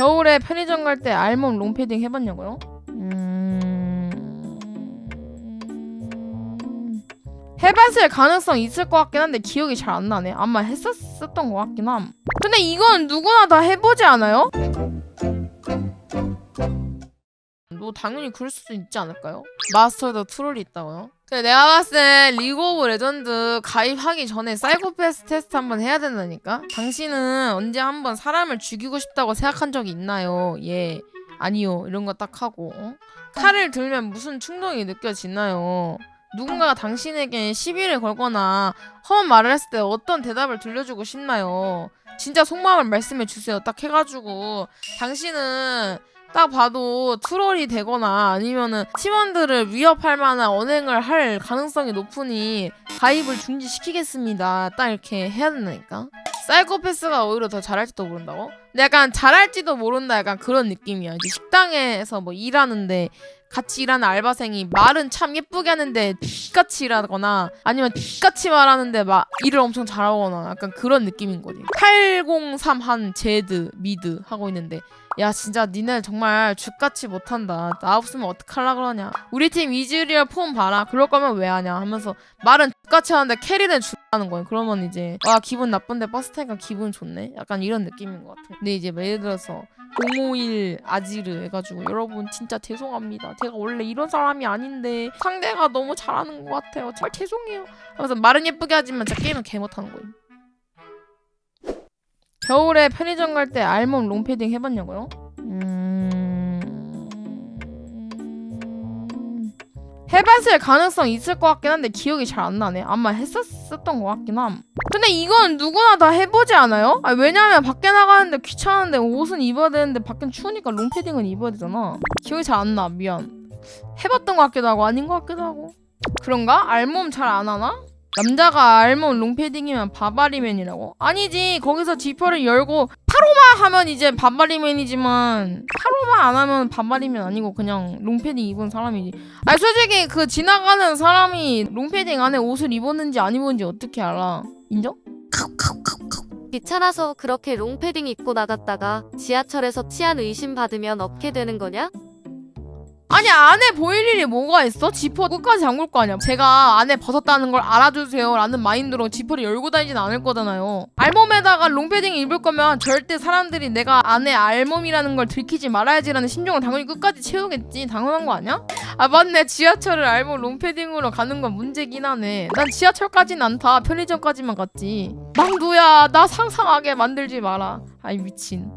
겨울에 편의점 갈 때 알몸 롱패딩 해봤냐고요? 음... 해봤을 가능성 있을 것 같긴 한데 기억이 잘 안 나네. 아마 했었었던 것 같긴 함. 근데 이건 누구나 다 해보지 않아요? 뭐 당연히 그럴 수도 있지 않을까요? 마스터도 트롤이 있다고요? 그래 내가 봤을 때 리그 오브 레전드 가입하기 전에 사이코패스 테스트 한번 해야 된다니까? 당신은 언제 한번 사람을 죽이고 싶다고 생각한 적이 있나요? 예 아니요 이런 거 딱 하고 어? 칼을 들면 무슨 충동이 느껴지나요? 누군가가 당신에게 시비를 걸거나 험한 말을 했을 때 어떤 대답을 들려주고 싶나요? 진짜 속마음을 말씀해 주세요. 딱 해가지고 당신은 딱 봐도 트롤이 되거나 아니면은 팀원들을 위협할 만한 언행을 할 가능성이 높으니 가입을 중지시키겠습니다. 딱 이렇게 해야 된다니까. 사이코패스가 오히려 더 잘할지도 모른다고? 근데 약간 잘할지도 모른다 약간 그런 느낌이야. 이제 식당에서 뭐 일하는데 같이 일하는 알바생이 말은 참 예쁘게 하는데 X같이 일하거나 아니면 X같이 말하는데 막 일을 엄청 잘하거나 약간 그런 느낌인 거지. 803 한 제드 미드 하고 있는데 야 진짜 니네 정말 죽같이 못한다. 나 없으면 어떡할라 그러냐. 우리 팀 이즈리얼 폼 봐라. 그럴 거면 왜 하냐 하면서 말은 X같이 하는데 캐리는 죽하는 거야. 그러면 이제 와 기분 나쁜데 버스 타니까 기분 좋네. 약간 이런 느낌인 것 같아. 근데 이제 뭐 예를 들어서 051 아지르 해가지고 여러분 진짜 죄송합니다. 제가 원래 이런 사람이 아닌데 상대가 너무 잘하는 것 같아요. 정말 죄송해요. 하면서 말은 예쁘게 하지만 진짜 게임은 개 못하는 거예요. 겨울에 편의점 갈 때 알몸 롱패딩 해봤냐고요? 음... 해봤을 가능성 있을 것 같긴 한데 기억이 잘 안 나네. 아마 했었었던 것 같긴 함. 근데 이건 누구나 다 해보지 않아요? 아, 왜냐면 밖에 나가는데 귀찮은데 옷은 입어야 되는데 밖엔 추우니까 롱패딩은 입어야 되잖아. 기억이 잘 안 나. 미안. 해봤던 것 같기도 하고 아닌 것 같기도 하고. 그런가? 알몸 잘 안 하나? 남자가 알몸 롱패딩이면 바바리맨이라고? 아니지. 거기서 지퍼를 열고 파로마 하면 이제 바바리맨이지만 파로마 안 하면 바바리맨 아니고 그냥 롱패딩 입은 사람이지. 아니 솔직히 그 지나가는 사람이 롱패딩 안에 옷을 입었는지 안 입었는지 어떻게 알아? 인정? 귀찮아서 그렇게 롱패딩 입고 나갔다가 지하철에서 치안 의심 받으면 어떻게 되는 거냐? 아니 안에 보일 일이 뭐가 있어? 지퍼 끝까지 잠글 거 아니야. 제가 안에 벗었다는 걸 알아주세요 라는 마인드로 지퍼를 열고 다니진 않을 거잖아요. 알몸에다가 롱패딩 입을 거면 절대 사람들이 내가 안에 알몸이라는 걸 들키지 말아야지라는 심정을 당연히 끝까지 채우겠지. 당연한 거 아니야? 아 맞네 지하철을 알몸 롱패딩으로 가는 건 문제긴 하네. 난 지하철까진 않다. 편의점까지만 갔지. 망두야 나 상상하게 만들지 마라. 아이 미친.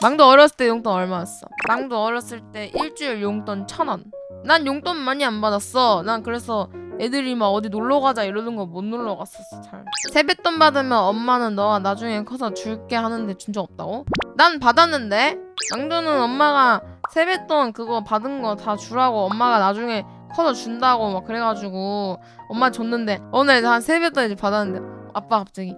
망도 어렸을 때 용돈 얼마였어? 망도 어렸을 때 일주일 용돈 천 원. 난 용돈 많이 안 받았어. 난 그래서 애들이 막 어디 놀러 가자 이러는 거 못 놀러 갔었어 잘. 세뱃돈 받으면 엄마는 너가 나중에 커서 줄게 하는데 준적 없다고? 난 받았는데 망도는 엄마가 세뱃돈 그거 받은 거 다 주라고 엄마가 나중에 커서 준다고 막 그래가지고 엄마 줬는데 어느 날 한 세뱃돈 이제 받았는데 아빠 갑자기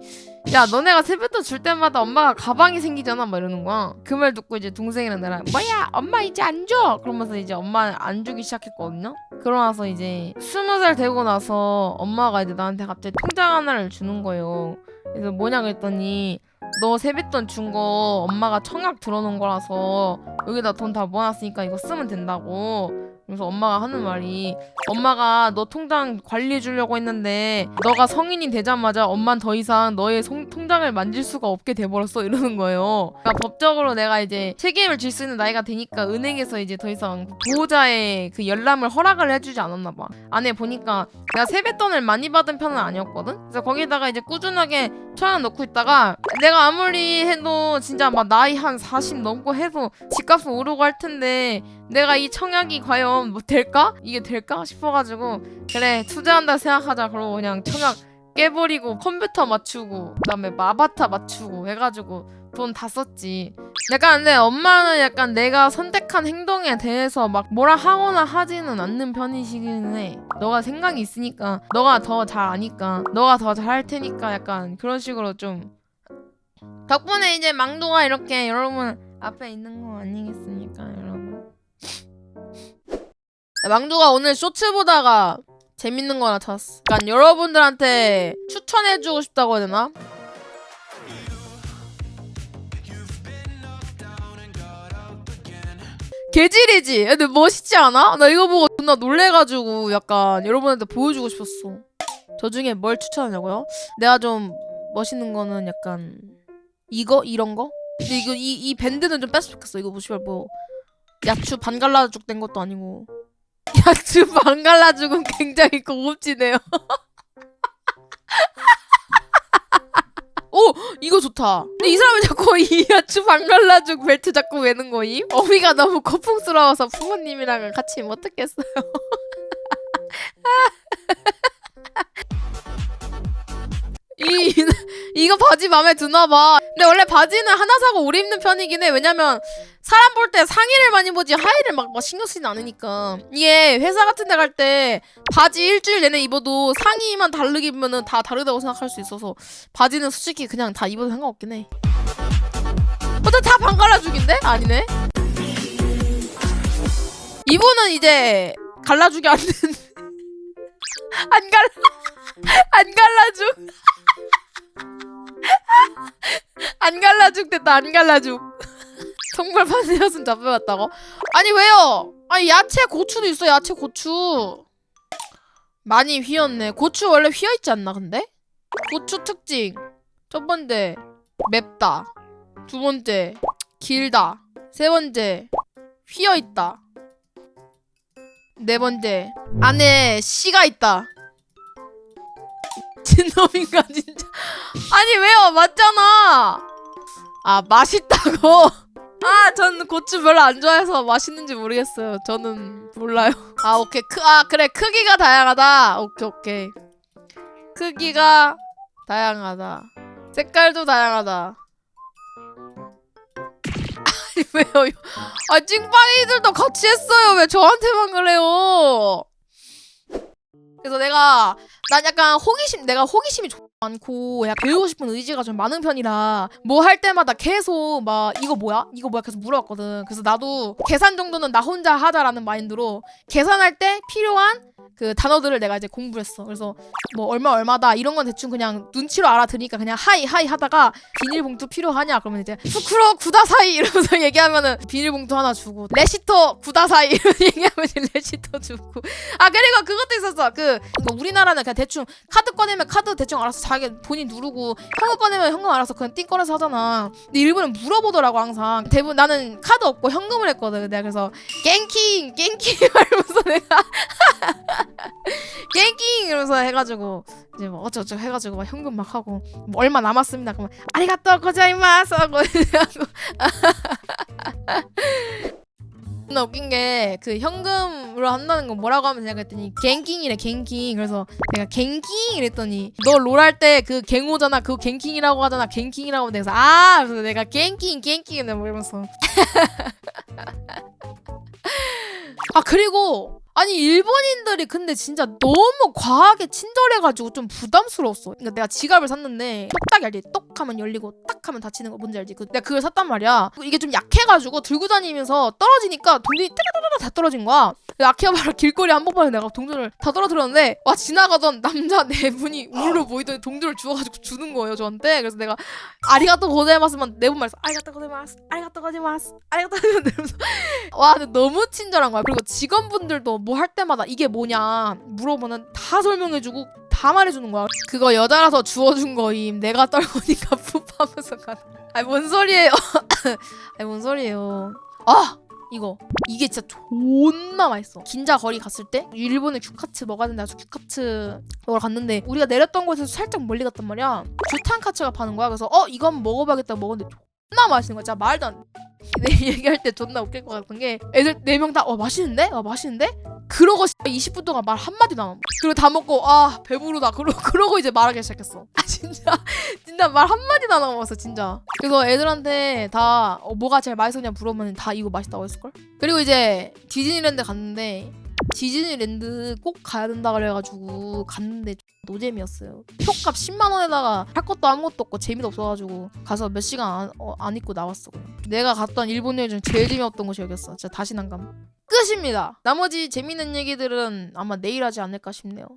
야 너네가 세뱃돈 줄 때마다 엄마가 가방이 생기잖아. 막 이러는 거야. 그 말 듣고 이제 동생이랑 나랑 뭐야 엄마 이제 안 줘. 그러면서 이제 엄마 안 주기 시작했거든요. 그러고 나서 이제 스무 살 되고 나서 엄마가 이제 나한테 갑자기 통장 하나를 주는 거예요. 그래서 뭐냐 그랬더니 너 세뱃돈 준 거 엄마가 청약 들어놓은 거라서 여기다 돈 다 모아놨으니까 이거 쓰면 된다고 그래서 엄마가 하는 말이 엄마가 너 통장 관리해 주려고 했는데 너가 성인이 되자마자 엄만 더 이상 너의 송- 통장을 만질 수가 없게 돼버렸어 이러는 거예요. 그러니까 법적으로 내가 이제 책임을 질 수 있는 나이가 되니까 은행에서 이제 더 이상 보호자의 그 열람을 허락을 해주지 않았나 봐. 안에 보니까 내가 세뱃돈을 많이 받은 편은 아니었거든. 그래서 거기다가 이제 꾸준하게 천원 넣고 있다가 내가 아무리 해도 진짜 막 나이 한 40 넘고 해도 집값은 오르고 할 텐데 내가 이 청약이 과연 뭐 될까? 이게 될까 싶어가지고 그래 투자한다 생각하자 그러고 그냥 청약 깨버리고 컴퓨터 맞추고 그다음에 마바타 맞추고 해가지고 돈 다 썼지. 약간 근데 엄마는 약간 내가 선택한 행동에 대해서 막 뭐라 하거나 하지는 않는 편이시긴 해. 너가 생각이 있으니까 너가 더 잘 아니까 너가 더 잘할 테니까 약간 그런 식으로 좀 덕분에 이제 망도가 이렇게 여러분 앞에 있는 거 아니겠습니까 여러분 망도가 오늘 쇼츠 보다가 재밌는 거 하나 찾았어 약간 여러분들한테 추천해주고 싶다고 해야 되나? 개질이지? 근데 멋있지 않아? 나 이거 보고 존나 놀래가지고 약간 여러분한테 보여주고 싶었어. 저 중에 뭘 추천하냐고요? 내가 좀 멋있는 거는 약간 이거 이런 거? 근데 이거 이, 이 밴드는 좀 뺐으면 좋겠어. 이거 보시면 뭐 야추 반갈라죽 된 것도 아니고 야추 반갈라 죽은 굉장히 고급지네요. 오 이거 좋다. 근데 이 사람은 자꾸 이 야추 반갈라죽 벨트 자꾸 매는 거임? 어미가 너무 거풍스러워서 부모님이랑 같이 못 듣겠어요. 이 이거 바지 마음에 드나 봐. 근데 원래 바지는 하나 사고 오래 입는 편이긴 해. 왜냐면 사람 볼 때 상의를 많이 보지 하의를 막, 막 신경 쓰진 않으니까. 이게 회사 같은 데 갈 때 바지 일주일 내내 입어도 상의만 다르게 입으면 다 다르다고 생각할 수 있어서 바지는 솔직히 그냥 다 입어도 상관없긴 해. 근데 다 반갈라죽인데? 아니네. 이분은 이제 갈라죽이 안 되는 안 갈라 안 갈라죽 안 갈라죽 됐다 안 갈라죽. 정말 판세였으면 잡혀갔다고? 아니 왜요? 아니 야채 고추도 있어 야채 고추. 많이 휘었네. 고추 원래 휘어있지 않나 근데? 고추 특징. 첫 번째 맵다. 두 번째 길다. 세 번째 휘어있다. 네 번째 안에 씨가 있다 진놈인가 진짜. 아니 왜요? 맞잖아. 아 맛있다고? 아 전 고추 별로 안 좋아해서 맛있는지 모르겠어요. 저는 몰라요. 아 오케이. 크, 아 그래. 크기가 다양하다. 오케이 오케이. 크기가 다양하다. 색깔도 다양하다. 아니 왜요? 아 찡빵이들도 같이 했어요. 왜 저한테만 그래요 그래서 내가 난 약간 호기심 내가 호기심이 좀 많고 약간 배우고 싶은 의지가 좀 많은 편이라 뭐 할 때마다 계속 막 이거 뭐야? 이거 뭐야? 계속 물어봤거든. 그래서 나도 계산 정도는 나 혼자 하자라는 마인드로 계산할 때 필요한 그 단어들을 내가 이제 공부했어. 그래서 뭐 얼마 얼마다 이런 건 대충 그냥 눈치로 알아들으니까 그냥 하이 하이 하다가 비닐봉투 필요하냐? 그러면 이제 fu크로 구다사이 이러면서 얘기하면은 비닐봉투 하나 주고 레시토 구다사이 이러면서 얘기하면 이제 레시토 주고. 아 그리고 그것도 있었어. 그 뭐 우리나라는 그냥 대충 카드 꺼내면 카드 대충 알아서 자기 본인 누르고 현금 꺼내면 현금 알아서 그냥 띵 꺼내서 하잖아. 근데 일본은 물어보더라고 항상. 대부분 나는 카드 없고 현금을 했거든. 내가 그래서 갱킹 갱킹 이러면서 내가 갱킹 이러면서 해가지고 이제 뭐 어쩌고저쩌고 해가지고 막 현금 막 하고 뭐 얼마 남았습니다. 그러면 아리가또 고자이마스 하고 하고 나 웃긴 게 그 현금으로 한다는 건 뭐라고 하면 그랬더니 갱킹이래 갱킹. 그래서 내가 갱킹 이랬더니 너 롤 할 때 그 갱오잖아 그거 갱킹이라고 하잖아 갱킹이라고 하면 내가 아! 그래서 내가 갱킹 갱킹 뭐 이러면서. 아 그리고 아니 일본인들이 근데 진짜 너무 과하게 친절해가지고 좀 부담스러웠어. 그러니까 내가 지갑을 샀는데 똑딱 알지? 똑 하면 열리고 딱 하면 닫히는 거 뭔지 알지? 그, 내가 그걸 샀단 말이야. 이게 좀 약해가지고 들고 다니면서 떨어지니까 돈이 따다다 다다 떨어진 거야. 아키하바라 길거리 한복판에 내가 동전을 다 떨어뜨렸는데 와 지나가던 남자 네 분이 우르르 보이더니 동전을 주워가지고 주는 거예요 저한테. 그래서 내가 아리가또 고자이마스만 네 번 말했어. 아리가또 고자이마스, 아리가또 고자이마스, 아리가또 이러면서 와 근데 너무 친절한 거야. 그리고 직원분들도 뭐 할 때마다 이게 뭐냐 물어보면 다 설명해주고 다 말해주는 거야. 그거 여자라서 주워준 거임. 내가 떨고니까 푸하면서 가. 아니 뭔 소리예요? 아니 뭔 소리예요? 아 이거 이게 진짜 존나 맛있어. 긴자 거리 갔을 때 일본에 규카츠 먹어야 된다 해서 규카츠 먹으러 갔는데 우리가 내렸던 곳에서 살짝 멀리 갔단 말이야. 규탄카츠가 파는 거야. 그래서 어 한번 먹어봐야겠다 먹었는데 존나 맛있는 거야. 진짜 말도 안 돼. 내 얘기할 때 존나 웃길 것 같은 게 애들 네 명 다 어 맛있는데? 어 맛있는데? 그러고 20분 동안 말 한마디도 안 그리고 다 먹고 아 배부르다 그러, 그러고 이제 말하기 시작했어 아 진짜 진짜 말 한마디도 안 먹었어 진짜 그래서 애들한테 다 어, 뭐가 제일 맛있었냐 물어보면 다 이거 맛있다고 했을걸 그리고 이제 디즈니랜드 갔는데 디즈니랜드 꼭 가야 된다 그래가지고 갔는데 노잼이었어요 표값 10만 원에다가 할 것도 아무것도 없고 재미도 없어가지고 가서 몇 시간 안, 어, 안 있고 나왔어 그냥. 내가 갔던 일본 여행 중 제일 재미없던 곳이 여기였어 진짜 다시 안 감. 끝입니다. 나머지 재밌는 얘기들은 아마 내일 하지 않을까 싶네요.